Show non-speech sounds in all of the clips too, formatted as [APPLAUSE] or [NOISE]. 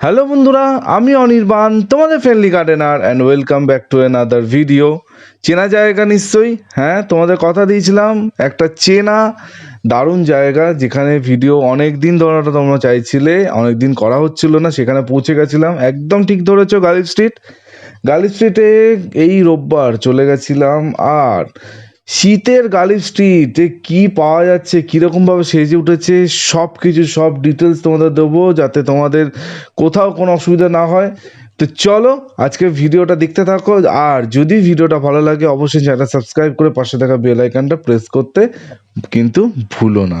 Hello বন্ধুরা, আমি অনির্বাণ, তোমাদের friendly gardener and welcome back to another video চেনা জায়গা নিশ্চয়ই? হ্যাঁ তোমাদের কথা দিয়েছিলাম, একটা চেনা, দারুণ জায়গা, যেখানে ভিডিও অনেক দিন ধরাটা তোমরা চাইছিলে, অনেক দিন করা হচ্ছিল না, সেখানে পৌঁছে গেছিলাম। একদম ঠিক ধরেছো গালিব স্ট্রিট গালিব স্ট্রিটে এই রোববার চলে গেছিলাম, আর শীতের গালিব স্ট্রিটে কি পাওয়া যাচ্ছে কীরকমভাবে সেজে উঠেছে সব কিছু সব ডিটেলস তোমাদের দেবো যাতে তোমাদের কোথাও কোনো অসুবিধা না হয়। তো চলো আজকে ভিডিওটা দেখতে থাকো, আর যদি ভিডিওটা ভালো লাগে অবশ্যই চ্যানেলটা সাবস্ক্রাইব করে পাশে থাকা বেল আইকনটা প্রেস করতে কিন্তু ভুলো না।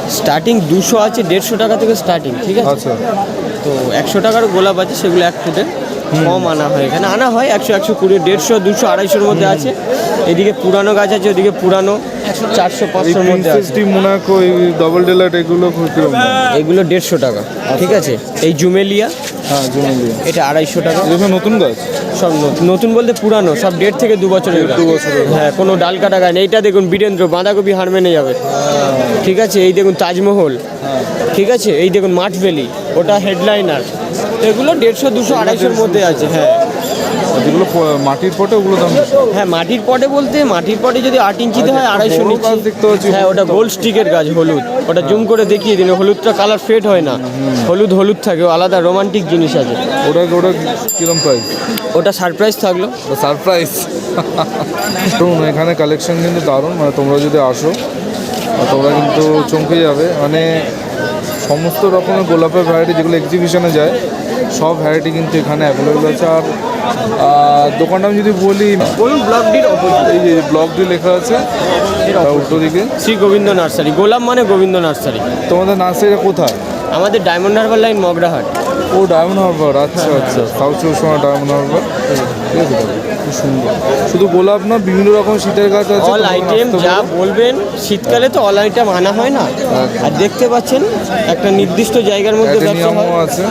স্টার্টিং দুশো আছে দেড়শো টাকা থেকে স্টার্টিং ঠিক আছে? আচ্ছা। তো একশো টাকার গোলাপ আছে সেগুলো এক ফুটের কম আনা হয় এখানে। আনা হয় একশো একশো কুড়ি দেড়শো দুশো আড়াইশোর মধ্যে আছে। এদিকে পুরানো গাছ আছে ওদিকে পুরানো চারশো পাঁচশোর মধ্যে আছে। মোনাকো এই ডাবল ডেলার এগুলো এগুলো দেড়শো টাকা ঠিক আছে? এই জুমেলিয়া হ্যাঁ জুমেলিয়া। এটা আড়াইশো টাকা। এগুলো নতুন গাছ? সব নতুন বলতে পুরানো সব দেড় থেকে দু বছরের দু বছরের গাছ। হ্যাঁ কোনো ডাল কাটা গাছ। এইটা দেখুন বীরেন্দ্র বাঁধাকপি হার মেনে যাবে। ঠিক আছে? এই দেখুন তাজমহল। ঠিক আছে? এই দেখুন মাঠ ভ্যালি ওটা হেডলাইনার এগুলো দেড়শো দুশো আড়াইশোর মধ্যে আছে হ্যাঁ। যেগুলো মাটির পটে ওগুলো দাম। হ্যাঁ মাটির পটে বলতে মাটির পটে যদি আট ইঞ্চিতে হয় আড়াইশো নিচ্ছি। হ্যাঁ ওটা গোল্ড স্টিকের গাছ হলুদ। ওটা জুম করে দেখিয়ে দিন হলুদটা কালার ফেড হয় না। হলুদ হলুদ থাকে আলাদা রোমান্টিক জিনিস আছে। ওটা ওটা কিরম প্রাইস ওটা সারপ্রাইজ থাকল। সারপ্রাইজ শুনুন এখানে কালেকশন কিন্তু দারুণ মানে তোমরা যদি আসো তোমরা কিন্তু চমকে যাবে। মানে সমস্ত রকমের গোলাপের ভ্যারাইটি যেগুলো এক্সিবিশনে যায় সব ভ্যারাইটি কিন্তু এখানে অ্যাভেলেবেল আছে। আর দোকানটা আমি যদি বলি বলুন ব্লক ডির এই যে ব্লক দিয়ে লেখা আছে উল্টো দিকে। শ্রী গোবিন্দ নার্সারি। গোলাপ মানে গোবিন্দ নার্সারি। তোমাদের নার্সারিটা কোথায়? আমাদের ডায়মন্ড হারবার লাইন মগরাহাট। ও ডায়মন্ড হারবার আচ্ছা আচ্ছা। সাউথ চব্বিশ পরগনা ডায়মন্ড হারবার। ঠিক আছে খুব সুন্দর। শুধু গোলাপ না বিভিন্ন রকম শীতের গাছ আছে অল আইটেম যা বলবেন শীতকালে তো অল আইটেম আনা হয় না। আর দেখতে পাচ্ছেন একটা নির্দিষ্ট জায়গার মধ্যে ব্যবসা হয়। আছে।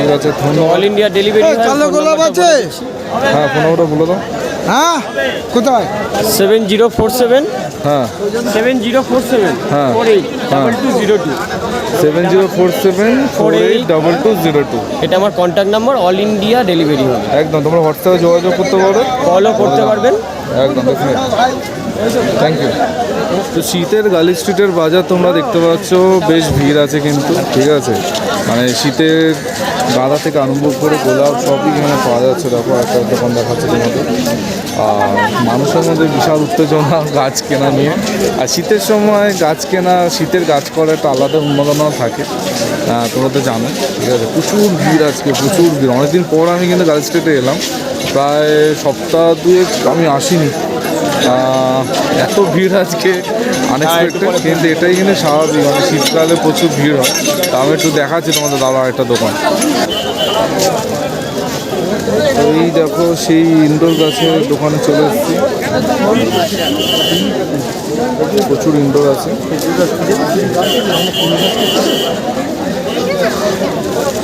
ঠিক আছে ধন্যবাদ। অল ইন্ডিয়া ডেলিভারি কালো গোলাপ আছে। হ্যাঁ ফোন নাম্বারটা বলে দাও। হ্যাঁ কোথায়? সেভেন জিরো ফোর সেভেন হ্যাঁ। সেভেন জিরো ফোর সেভেন হ্যাঁ। Double two zero two seven zero four seven four eight double two zero two এটা আমার contact number all India delivery হবে। একদম তোমরা হোয়াটসঅ্যাপে যোগাযোগ করতে পারো কলও করতে পারবেন। একদম থ্যাংক ইউ তো শীতের গালি স্ট্রিটের বাজার তোমরা দেখতে পাচ্ছ, বেশ ভিড় আছে কিন্তু, ঠিক আছে? মানে শীতের গাঁদা থেকে আরম্ভ করে গোলাপ সবই এখানে পাওয়া যাচ্ছে। দেখো, একটা দোকান দেখাচ্ছে তোমাদের। আর মানুষের মধ্যে বিশাল উত্তেজনা গাছ কেনা নিয়ে। আর শীতের সময় গাছ কেনা, শীতের গাছ করা একটা আলাদা উন্মাদনা থাকে। তোমরা তো জানো, ঠিক আছে? প্রচুর ভিড় আজকে, প্রচুর ভিড়। অনেকদিন পর আমি কিন্তু গার্লস স্ট্রিটে এলাম। প্রায় সপ্তাহ দুয়েক আমি আসিনি। এত ভিড় আজকে আনএক্সপেক্টেড কিন্তু এটাই কিন্তু স্বাভাবিক মানে শীতকালে প্রচুর ভিড় হয়। তা আমি একটু দেখাচ্ছি তোমাদের দাদা একটা দোকান। এই দেখো সেই ইনডোর গাছের দোকানে চলে এসেছি। প্রচুর ইনডোর আছে।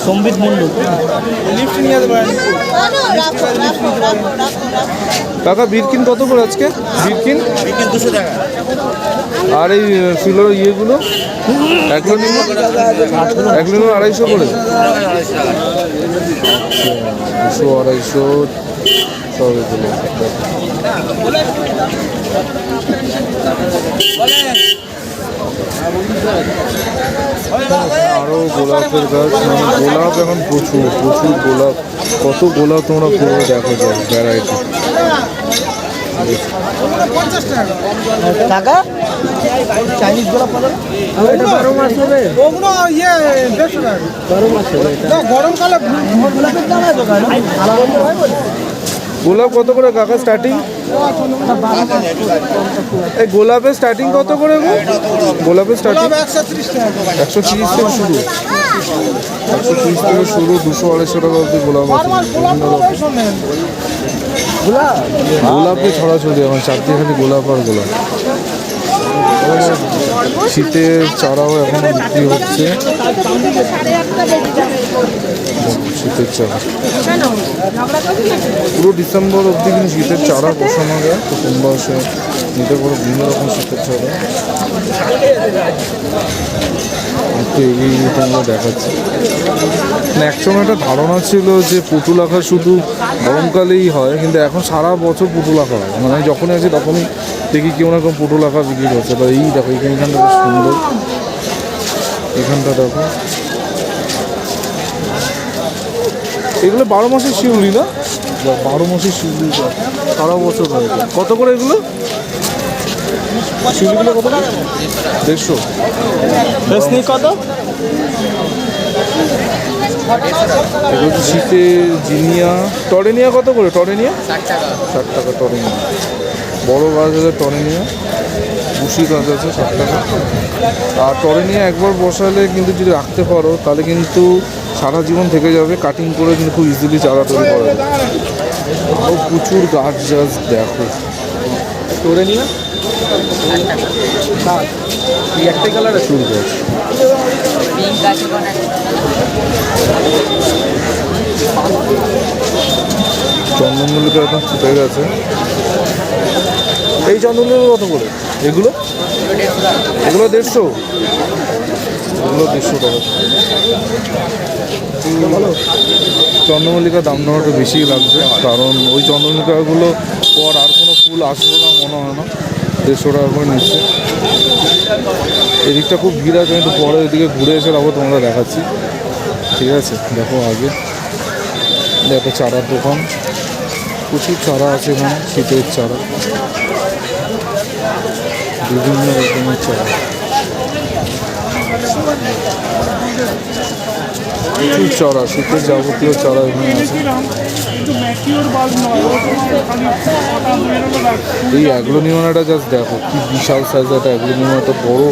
সম্বিত পারেন কাকা বিরকিন কত করে আজকে? বিরকিন? দুশো টাকা। আর এই ফিলোর ইয়েগুলো? এক লিটার এক লিটার আড়াইশো করে। দুশো আড়াইশো সব এগুলো আরও গোলাপের গাছ মানে গোলাপ এখন প্রচুর প্রচুর গোলাপ। কত গোলাপ তোমরা পুরো দেখো যায় ভ্যারাইটি টাকা? টাকা চাইনিজ গোলাপ বারো মাস হবে। ওগুলো ইয়ে দেড়শো টাকা। বারো মাস হবে গরমকালে গোলাপের দাম এত কেন আলাদা হয় বলে গোলাপ কত করে কাকা স্টার্টিং এই গোলাপের স্টার্টিং কত করে গো? গোলাপের স্টার্টিং একশো ত্রিশ তিরিশ থেকে শুরু। একশো তিরিশ থেকে শুরু, দুশো আড়াইশো টাকা অব্দি গোলাপ আছে। বিভিন্ন রকম শোনেন গোলাপে ছড়াছড়ি চারদিকে খালি গোলাপ আর গোলাপ। শীতের চারাও এখন বিক্রি হচ্ছে। শীতের চারা পুরো ডিসেম্বর অবধি কিন্তু শীতের চারা বসানো যায়। তো তোমরা এসে নিতে পারো বিভিন্ন রকম শীতের চারা একটু এগিয়ে গিয়ে তোমরা দেখাচ্ছি। মানে একসময় একটা ধারণা ছিল যে পুতুল আঁকা শুধু গরমকালেই হয় কিন্তু এখন সারা বছর পুতুল আঁকা হয়। মানে আমি যখনই আছি তখনই দেখি কেউ না কেউ পুতুল আঁকা বিক্রি করছে। তো এই দেখো এইখানটা বেশ সুন্দর। এখানটা দেখো। এগুলো বারো মাসের শিউলি না? বারো মাসের শিউলি সারা বছর হয়। কত করে এগুলো? শিউলিগুলো কত করে? দেড়শো। বেসনি কত? শীতের জিনিয়া। টরেনিয়া কত করে? টরেনিয়া? ষাট টাকা ষাট টাকা টরেনিয়া। বড় গাছ আছে টরেনিয়া। বুসি গাছ আছে ষাট টাকা। আর টরেনিয়া একবার বসালে কিন্তু যদি রাখতে পারো তাহলে কিন্তু সারা জীবন থেকে যাবে। কাটিং করে কিন্তু খুব ইজিলি চারা তৈরি করা যাবে। আরও প্রচুর গাছ জাস্ট দেখো। টরেনিয়া একটাই কালার আছে প্রচুর গাছ চন্দনমল্লিকা এখন ফুটে গেছে। এই চন্দনমল্লিকা কত করে। এগুলো? এগুলো দেড়শো? এগুলো দেড়শো টাকা। ভালো চন্দ্রমল্লিকার দাম নেওয়াটা বেশি লাগছে, কারণ ওই চন্দ্রমল্লিকাগুলো পর আর কোনো ফুল আসবে না, মনে হয় না। দেড়শো টাকা করে নিচ্ছে। এদিকটা খুব ভিড় আছে কিন্তু একটু পরে এদিকে ঘুরে এসে তারপর তোমরা দেখাচ্ছি। ঠিক আছে, দেখো আগে। একটা চারার দোকান। প্রচুর চারা আছে এখানে, শীতের চারা। বিভিন্ন রকমের চারা। প্রচুর চারা শীতের যাবতীয় চারা এখানে এই অ্যাগ্লোনিমাটা জাস্ট দেখো, কি বিশাল সাইজ একটা অ্যাগ্লোনিমাটা বড়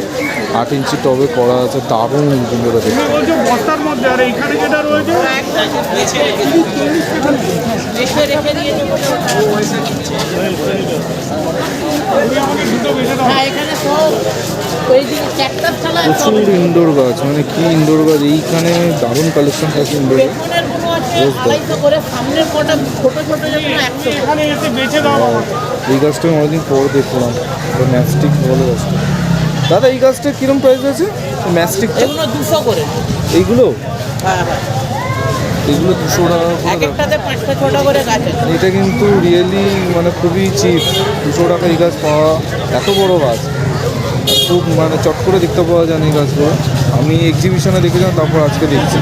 আট ইঞ্চি টবে করা আছে, দারুণ কিন্তু দেখতে। বস্তার ছাড়া প্রচুর ইনডোর গাছ মানে কি ইনডোর গাছ এইখানে দারুণ কালেকশন আছে ইনডোর আমাকে। এই গাছটা আমি অনেকদিন পর দেখলাম ম্যাস্টিক বলে গাছটা। দাদা এই গাছটা কিরম প্রাইস আছে ম্যাস্টিক এগুলো দুশো করে। এইগুলো? হ্যাঁ হ্যাঁ। এগুলো দুশো টাকা করে এটা কিন্তু রিয়েলি মানে খুবই চিপ দুশো টাকা এই গাছ পাওয়া এত বড় গাছ। খুব মানে চট করে দেখতে পাওয়া যায় না এই গাছগুলো। আমি এক্সিবিশনে দেখেছিলাম তারপর আজকে দেখছি।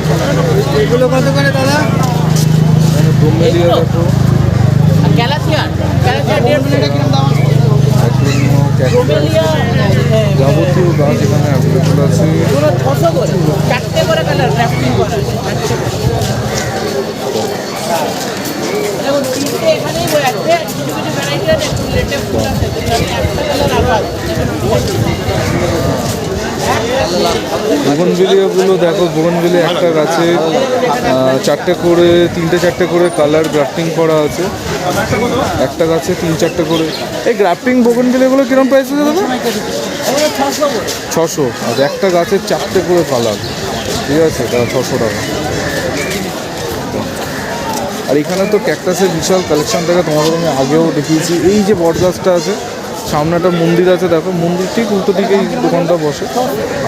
এগুলো কত করে দাদা? মানে ব্রহ্মেলিয়া দেখো ক্যাকটাস, ব্রোমেলিয়া যাবতীয় গাছ এখানে অ্যাভেলেবল আছে। ছশো করে। চারটে করে কালার র্যাপিং করা আছে চারটে করে। দেখুন তিনটে এখানেই বই আছে কিছু কিছু ভ্যারাইটি আছে একটু লেটে ফুল আছে কিন্তু আমি একটা কালার আলাদা বোগনভিলিয়াগুলো দেখো বোগনভিলিয়া একটা গাছে চারটে করে, তিনটে চারটে করে কালার গ্রাফটিং করা আছে। একটা গাছে তিন চারটে করে। এই গ্রাফটিং বোগনভিলিয়াগুলো কিরম প্রাইস দাদা? ছশো। ছশো আর একটা গাছের চারটে করে কালার ঠিক আছে তারা ছশো টাকা। আর এখানে তো ক্যাকটাসের বিশাল কালেকশন থাকে তোমাদের আমি আগেও দেখিয়েছি। এই যে বট গাছটা আছে সামনে একটা মন্দির আছে, দেখো। মন্দির ঠিক উল্টো দিকে দোকানটা বসে।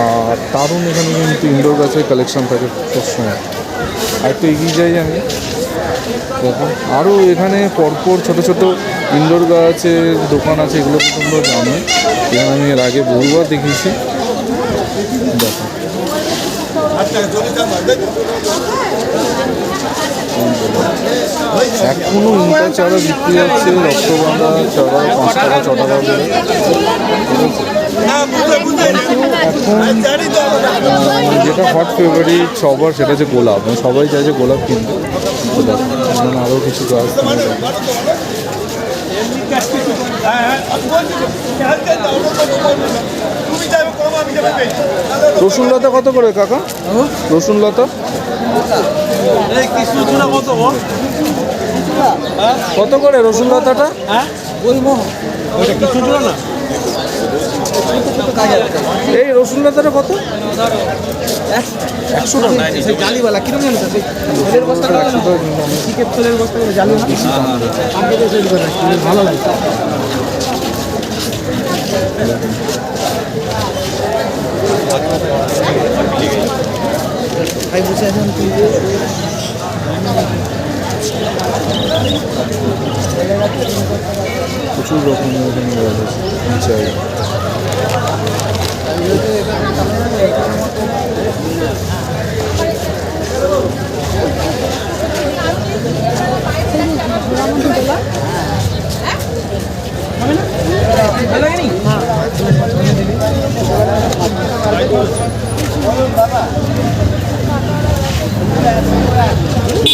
আর দারুণ এখানে কিন্তু ইনডোর গাছের কালেকশন থাকে সবসময় আর একটু এগিয়ে যাই আমি। দেখো আরও এখানে পরপর ছোট ছোট ইনডোর গাছের দোকান আছে, এগুলো তো তোমরা জানো এখানে আমি এর আগে বহুবার দেখিয়েছি। দেখো। এখনও ইন্টার চারা বিক্রি হচ্ছে রক্তবাঁধা চারা পাঁচ টাকা, ছ টাকা করে। যেটা হট ফেভারিট সবার, সেটা হচ্ছে গোলাপ। মানে সবাই চাইছে গোলাপ কিনতে। তো আরও কিছু গাছ রসুন লতা কত করে কাকা? রসুন লতা? কত করে রসুন লতাটা? এই রসুন লতাটা কত? একশো টাকা। জালিওয়ালা জানো? বস্তা চিকেন বস্তা জালি না আমাকে তো তৈরি করে রাখছি, বেশ ভালো লাগে ভাই আছেন তুই প্রচুর রকমের এখানে গাছ আছে। চাই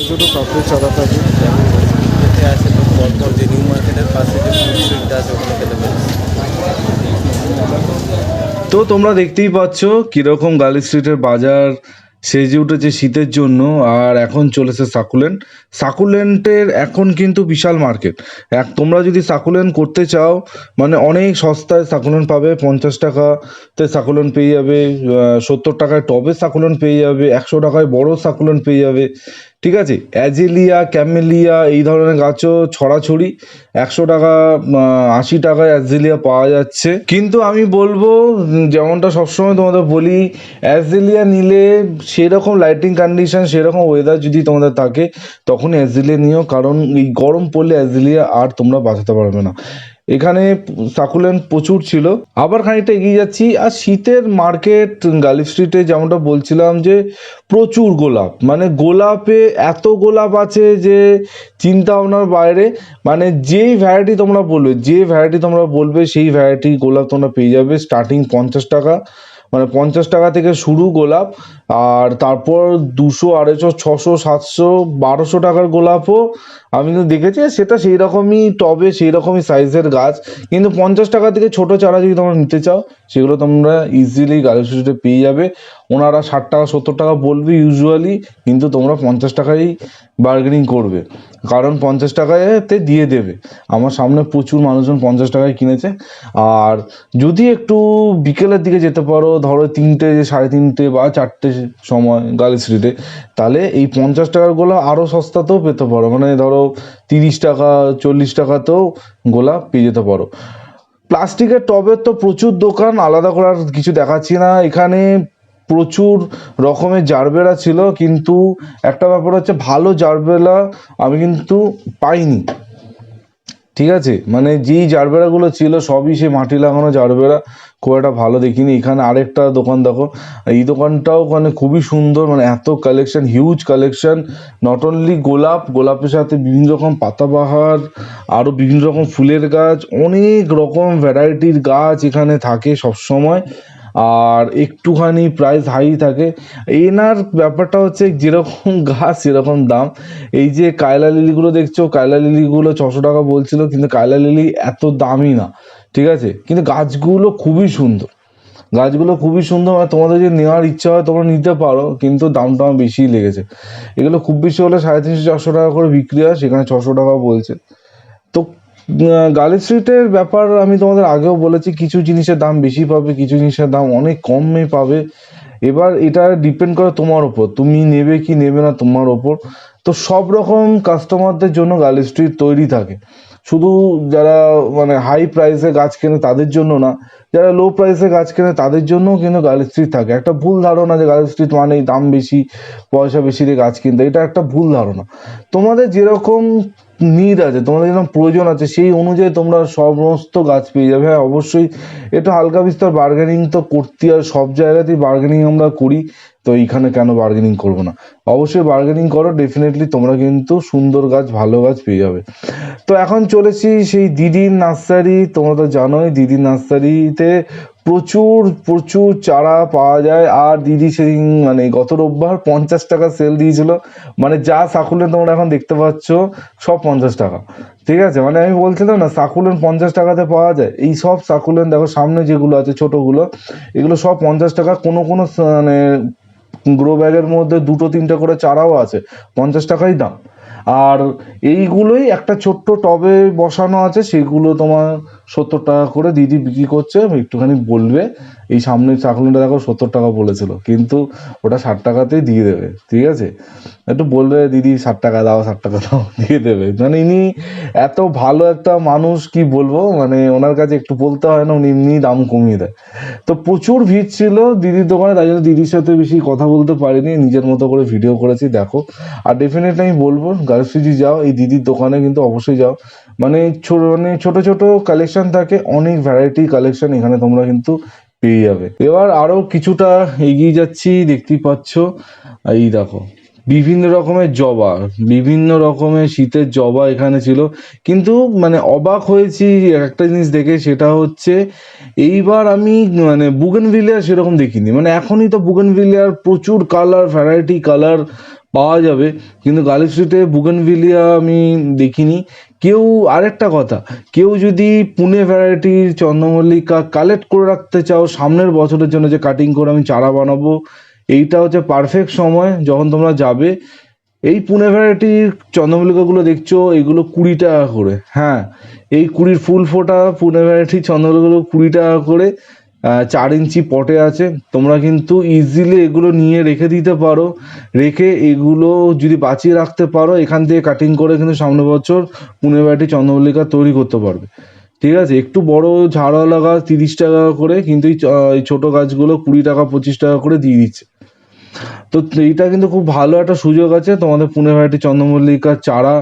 ছোটো চারা থাকে আসে তো পরপর যে নিউ মার্কেটের পাশে যে আছে ওখানে খেতে তো তোমরা দেখতেই পাচ্ছ কীরকম গার্লি স্ট্রিটের বাজার সেজে উঠেছে শীতের জন্য আর এখন চলেছে সাকুলেন্ট। সাকুলেন্টের এখন কিন্তু বিশাল মার্কেট। এক, তোমরা যদি সাকুলেন্ট করতে চাও মানে অনেক সস্তায় সাকুলেন্ট পাবে, পঞ্চাশ টাকাতে সাকুলেন্ট পেয়ে যাবে সত্তর টাকায় টবে সাকুলেন্ট পেয়ে যাবে, একশো টাকায় বড় সাকুলেন্ট পেয়ে যাবে। ঠিক আছে? অ্যাজেলিয়া, ক্যামেলিয়া, এই ধরনের গাছও ছড়াছড়ি। একশো টাকা আশি টাকায় অ্যাজেলিয়া পাওয়া যাচ্ছে। কিন্তু আমি বলব, যেমনটা সবসময় তোমাদের বলি, অ্যাজেলিয়া নিলে সেরকম লাইটিং কন্ডিশন সেরকম ওয়েদার যদি তোমাদের থাকে তখন অ্যাজেলিয়া নিও। কারণ এই গরম পড়লে অ্যাজেলিয়া আর তোমরা বাঁচাতে পারবে না। এখানে সাকুলেন্ট প্রচুর ছিল। আবার খানিকটা এগিয়ে যাচ্ছি, আর শীতের মার্কেট গালি স্ট্রিটে যেমনটা বলছিলাম যে প্রচুর গোলাপ। মানে গোলাপে এত গোলাপ আছে যে চিন্তা ভাবনার বাইরে। মানে যেই ভ্যারাইটি তোমরা বলবে, যে ভ্যারাইটি তোমরা বলবে, সেই ভ্যারাইটি গোলাপ তোমরা পেয়ে যাবে। স্টার্টিং পঞ্চাশ টাকা। মানে পঞ্চাশ টাকা থেকে শুরু গোলাপ। আর তারপর দুশো, আড়াইশো, ছশো, সাতশো, বারোশো টাকার গোলাপও আমি কিন্তু দেখেছি সেটা সেই রকমই টবে, সেই রকমই সাইজের গাছ। কিন্তু পঞ্চাশ টাকা থেকে ছোট চারা যদি তোমরা নিতে চাও, সেগুলো তোমরা ইজিলি গাড়ি স্ট্রিটে পেয়ে যাবে। ওনারা ষাট টাকা, সত্তর টাকা বলবে ইউজুয়ালি কিন্তু তোমরা পঞ্চাশ টাকাই বার্গেনিং করবে। কারণ পঞ্চাশ টাকাতে দিয়ে দেবে। আমার সামনে প্রচুর মানুষজন পঞ্চাশ টাকায় কিনেছে। আর যদি একটু বিকেলের দিকে যেতে পারো, ধরো তিনটে, সাড়ে তিনটে বা চারটে সময় গার্ল স্ট্রিটে তাহলে এই পঞ্চাশ টাকার গোলা আরও সস্তাতেও পেতে পারো। মানে ধরো তিরিশ টাকা, চল্লিশ টাকাতেও গোলাপ পেয়ে যেতে পারো। প্লাস্টিকের টবের তো প্রচুর দোকান, আলাদা করার কিছু দেখাচ্ছি না। এখানে প্রচুর রকমের জারবেরা ছিল, কিন্তু একটা ব্যাপার হচ্ছে ভালো জারবেলা আমি কিন্তু পাইনি। ঠিক আছে? মানে যেই জারবেরাগুলো ছিল, সবই সে মাটি লাগানো জারবেরা। খুব একটা ভালো দেখিনি। এখানে আরেকটা দোকান দেখো। এই দোকানটাও মানে খুবই সুন্দর মানে এত collection huge collection not only গোলাপ, গোলাপের সাথে বিভিন্ন রকম পাতাবাহার আরও বিভিন্ন রকম ফুলের গাছ, অনেক রকম ভ্যারাইটির গাছ এখানে থাকে সব সময় আর একটুখানি প্রাইস হাই থাকে। এনার ব্যাপারটা হচ্ছে যেরকম গাছ, সেরকম দাম। এই যে কায়লা লিলিগুলো দেখছ, কায়লা লিলিগুলো ছশো টাকা বলছিল, কিন্তু কায়লা লিলি এত দামই না, ঠিক আছে? কিন্তু গাছগুলো খুবই সুন্দর। গাছগুলো খুবই সুন্দর মানে তোমাদের যদি নেওয়ার ইচ্ছা হয় তোমরা নিতে পারো, কিন্তু দামটা আমার বেশিই লেগেছে। এগুলো খুব বেশি হলে সাড়ে তিনশো, চারশো টাকা করে বিক্রি হয়, সেখানে ছশো টাকা বলছে। তো গার্লি স্ট্রিটের ব্যাপার আমি তোমাদের আগেও বলেছি, কিছু জিনিসের দাম বেশি পাবে, কিছু জিনিসের দাম অনেক কমে পাবে। এবার এটা ডিপেন্ড করে তোমার ওপর তুমি নেবে কি নেবে না তোমার ওপর তো সব রকম কাস্টমারদের জন্য গার্লি স্ট্রিট তৈরি থাকে। শুধু যারা মানে হাই প্রাইসে গাছ কেনে তাদের জন্য না, যারা লো প্রাইসে গাছ কেনে তাদের জন্যও কিন্তু গার্লি স্ট্রিট থাকে। একটা ভুল ধারণা যে গার্লি স্ট্রিট মানেই দাম বেশি, পয়সা বেশি দিয়ে গাছ কিনতে, এটা একটা ভুল ধারণা। তোমাদের যেরকম নিড আছে, তোমাদের যেরকম প্রয়োজন আছে, সেই অনুযায়ী তোমরা সমস্ত গাছ পেয়ে যাবে। হ্যাঁ অবশ্যই এটা হালকা বিস্তর বার্গেনিং তো করতে আর সব জায়গাতেই বার্গেনিং আমরা করি, তো এইখানে কেন বার্গেনিং করব না? অবশ্যই বার্গেনিং করো ডেফিনেটলি তোমরা কিন্তু সুন্দর গাছ, ভালো গাছ পেয়ে যাবে। তো এখন চলেছি সেই দিদির নার্সারি, তোমরা তো জানোই, দিদির নার্সারিতে প্রচুর প্রচুর চারা পাওয়া যায়। আর দিদি সেই মানে গত রোববার পঞ্চাশ টাকা সেল দিয়েছিল। মানে যা সাকুলেন তোমরা এখন দেখতে পাচ্ছ, সব পঞ্চাশ টাকা। ঠিক আছে? মানে আমি বলছিলাম না, সাকুলেন পঞ্চাশ টাকাতে পাওয়া যায়। এই সব সাকুলেন, দেখো সামনে যেগুলো আছে ছোটোগুলো, এগুলো সব পঞ্চাশ টাকা। কোনো কোনো মানে গ্রো ব্যাগের মধ্যে দুটো, তিনটে করে চারাও আছে। পঞ্চাশ টাকাই দাম। আর এইগুলোই একটা ছোট্ট টবে বসানো আছে। সেগুলো তোমার সত্তর টাকা করে দিদি বিক্রি করছে, একটুখানি বলবে। এই সামনের চাকলিটা দেখো সত্তর টাকা বলেছিল, কিন্তু ওটা ষাট টাকাতেই দিয়ে দেবে, ঠিক আছে? একটু বলবে, দিদি, ষাট টাকা দাও, ষাট টাকা দাও, [LAUGHS] দিয়ে দেবে। মানে ইনি এত ভালো একটা মানুষ, কি বলব? মানে ওনার কাছে একটু বলতে হয় না, উনি এমনি দাম কমিয়ে দেয়। তো প্রচুর ভিড় ছিল দিদির দোকানে, তাই জন্য দিদির সাথে বেশি কথা বলতে পারিনি, নিজের মতো করে ভিডিও করেছি, দেখো। আর ডেফিনেটলি আমি বলব গার্লস যদি যাও, এই দিদির দোকানে কিন্তু অবশ্যই যাও। মানে ছোট মানে ছোট ছোট কালেকশন থাকে, অনেক ভ্যারাইটি কালেকশন এখানে তোমরা কিন্তু পেয়ে যাবে। এবার আরও কিছুটা এগিয়ে যাচ্ছি, দেখতেই পাচ্ছ, এই দেখো, বিভিন্ন রকমের জবা, বিভিন্ন রকমের শীতের জবা এখানে ছিল। কিন্তু মানে অবাক হয়েছি, একটা জিনিস দেখে, সেটা হচ্ছে, এইবার আমি মানে বুগেনভিলিয়া সেরকম দেখিনি। মানে এখনই তো বুগেনভিলিয়ার প্রচুর কালার ভ্যারাইটি কালার পাওয়া যাবে। কিন্তু গার্লি স্ট্রিটে বুগেনভিলিয়া আমি দেখিনি। কেউ আরেকটা কথা, কেউ যদি পুনে ভ্যারাইটির চন্দ্রমল্লিকা কালেক্ট করে রাখতে চাও সামনের বছরের জন্য যে কাটিং করে আমি চারা বানাবো, এইটা হচ্ছে পারফেক্ট সময় যখন তোমরা যাবে। এই পুনে ভ্যারাইটির চন্দ্রমল্লিকাগুলো দেখছ, এগুলো কুড়ি টাকা করে হ্যাঁ। এই কুড়ির ফুল ফোটা পুনে ভ্যারাইটির চন্দ্রমল্লিকাগুলো কুড়ি টাকা করে। চার ইঞ্চি পটে আছে। তোমরা কিন্তু ইজিলি এগুলো নিয়ে রেখে দিতে পারো। রেখে এগুলো যদি বাঁচিয়ে রাখতে পারো, এখান থেকে কাটিং করে কিন্তু সামনে বছর পুনে ভ্যারাইটি চন্দ্রমল্লিকা তৈরি করতে পারবে। ঠিক আছে? একটু বড় ঝাড়ওয়ালা গাছ তিরিশ টাকা করে, কিন্তু এই ছোট গাছগুলো কুড়ি টাকা, পঁচিশ টাকা করে দিয়ে দিচ্ছে। তো এইটা কিন্তু খুব ভালো একটা সুযোগ আছে। তোমাদের পুনে ভ্যারাইটি চন্দ্রমল্লিকার চারা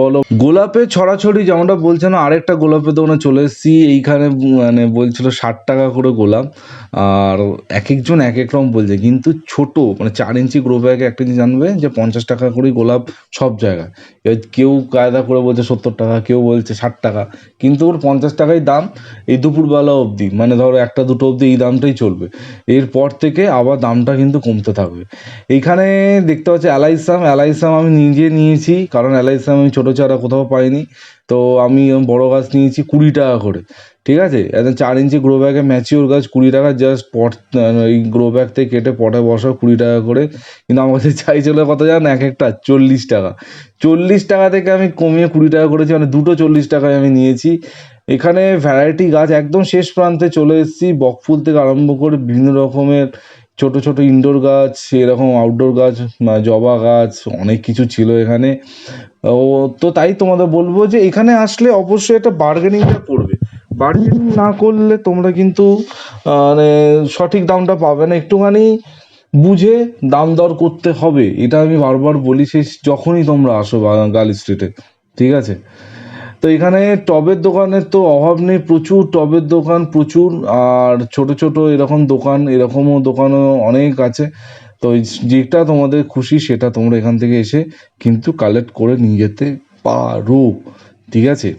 বলো। গোলাপে ছড়াছড়ি যেমনটা বলছে না, আরেকটা গোলাপের দোকানে চলে এসেছি, এইখানে মানে বলছিল ষাট টাকা করে গোলাপ। আর এক একজন এক এক রকম বলছে। কিন্তু ছোট মানে চার ইঞ্চি গ্রো ব্যাগে একটা জিনিস জানবে যে পঞ্চাশ টাকা করেই গোলাপ সব জায়গায়। এবার কেউ কায়দা করে বলছে সত্তর টাকা, কেউ বলছে ষাট টাকা। কিন্তু ওর পঞ্চাশ টাকাই দাম এই দুপুরবেলা অবধি। মানে ধরো একটা দুটো অবধি এই দামটাই চলবে। এরপর থেকে আবার দামটা কিন্তু কমতে থাকবে। এইখানে দেখতে পাচ্ছি অ্যালাইসাম। অ্যালাইসাম আমি নিজে নিয়েছি, কারণ অ্যালাইসাম আমি ছোটো চারা কোথাও পাইনি। তো আমি বড় গাছ নিয়েছি কুড়ি টাকা করে। ঠিক আছে? একদম চার ইঞ্চি গ্রো ব্যাগে ম্যাচিওর গাছ কুড়ি টাকা জাস্ট পট এই গ্রো ব্যাগ থেকে কেটে পটে বসাও কুড়ি টাকা করে। কিন্তু আমার কাছে চাইছিল কত জান? এক একটা চল্লিশ টাকা। চল্লিশ টাকা থেকে আমি কমিয়ে কুড়ি টাকা করেছি মানে দুটো চল্লিশ টাকায় আমি নিয়েছি। এখানে ভ্যারাইটি গাছ একদম শেষ প্রান্তে চলে এসেছি। বকফুল থেকে আরম্ভ করে বিভিন্ন রকমের ছোট ছোট ইনডোর গাছ এরকম আউটডোর গাছ জবা গাছ, অনেক কিছু ছিল এখানে। ও, তো তাই তোমাদের বলব যে এখানে আসলে অবশ্যই একটা বার্গেনিংটা করবে। বার্গেনিং না করলে তোমরা কিন্তু মানে সঠিক দামটা পাবে না। একটুখানি বুঝে দাম দর করতে হবে। এটা আমি বারবার বলি, সেই যখনই তোমরা আসো গার্ল স্ট্রিটে ঠিক আছে? তো এখানে টবের দোকানের তো অভাব নেই, প্রচুর টবের দোকান, প্রচুর, আর ছোট ছোট এরকম দোকান, এরকমও দোকানও অনেক আছে। তো যেটা তোমাদের খুশি, সেটা তোমরা এখান থেকে এসে কিন্তু কালেক্ট করে নিয়ে যেতে পারো, ঠিক আছে?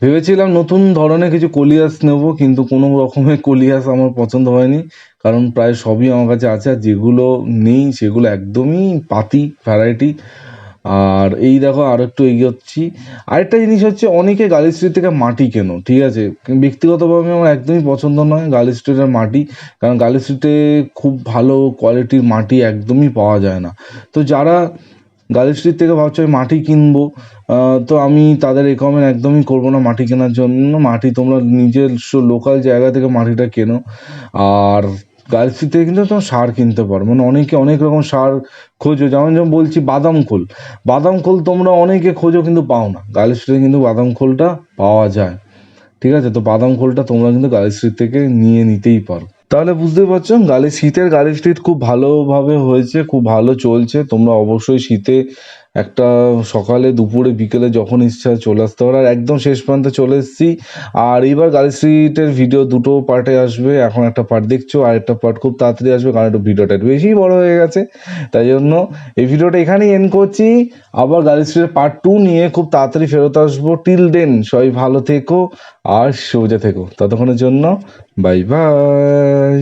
ভেবেছিলাম নতুন ধরনের কিছু কলিয়াস নেব, কিন্তু কোনো রকমের কলিয়াস আমার পছন্দ হয়নি। কারণ প্রায় সবই আমার কাছে আছে, আর যেগুলো নেই সেগুলো একদমই পাতি ভ্যারাইটি আর এই দেখো আর একটু এগোচ্ছি আরেকটা জিনিস হচ্ছে, অনেকে গার্লি স্ট্রিট থেকে মাটি কেনো, ঠিক আছে? ব্যক্তিগতভাবে আমার একদমই পছন্দ নয় গার্লি স্ট্রিটের মাটি, কারণ গার্লি স্ট্রিটে খুব ভালো কোয়ালিটির মাটি একদমই পাওয়া যায় না। তো যারা গার্লি স্ট্রিট থেকে ভাবছ মাটি কিনবো। তো আমি তাদের রেকমেন্ড একদমই করব না মাটি কেনার জন্য। মাটি তোমরা নিজের লোকাল জায়গা থেকে মাটিটা কেনো। আর গার্লস স্ট্রিট থেকে কিন্তু তোমরা সার কিনতে পারো। মানে অনেকে অনেক রকম সার খোঁজো। যেমন যেমন বলছি বাদাম খোল। বাদাম খোল তোমরা অনেকে খোঁজো কিন্তু পাও না। গার্লস স্ট্রিটে কিন্তু বাদাম খোলটা পাওয়া যায়। ঠিক আছে? তো বাদাম খোলটা তোমরা কিন্তু গার্লস স্ট্রিট থেকে নিয়ে নিতেই পারো। তাহলে বুঝতেই পারছ, গালি, শীতের গার্লি স্ট্রিট খুব ভালোভাবে হয়েছে, খুব ভালো চলছে, তোমরা অবশ্যই শীতে একটা সকালে, দুপুরে, বিকেলে যখন ইচ্ছা চলে আসতে পারো। আর একদম শেষ প্রান্তে চলে এসেছি। আর এইবার গার্ল স্ট্রিটের ভিডিও দুটো পার্টে আসবে। এখন একটা পার্ট দেখছ, আর একটা পার্ট খুব তাড়াতাড়ি আসবে, কারণ একটু ভিডিওটা একটু বেশি বড় হয়ে গেছে। তাই জন্য এই ভিডিওটা এখানেই এন্ড করছি। আবার গার্ল স্ট্রিটের পার্ট টু নিয়ে খুব তাড়াতাড়ি ফেরত আসব। টিল দেন সবাই ভালো থেকো আর সোজা থেকো। ততক্ষণের জন্য বাই বাই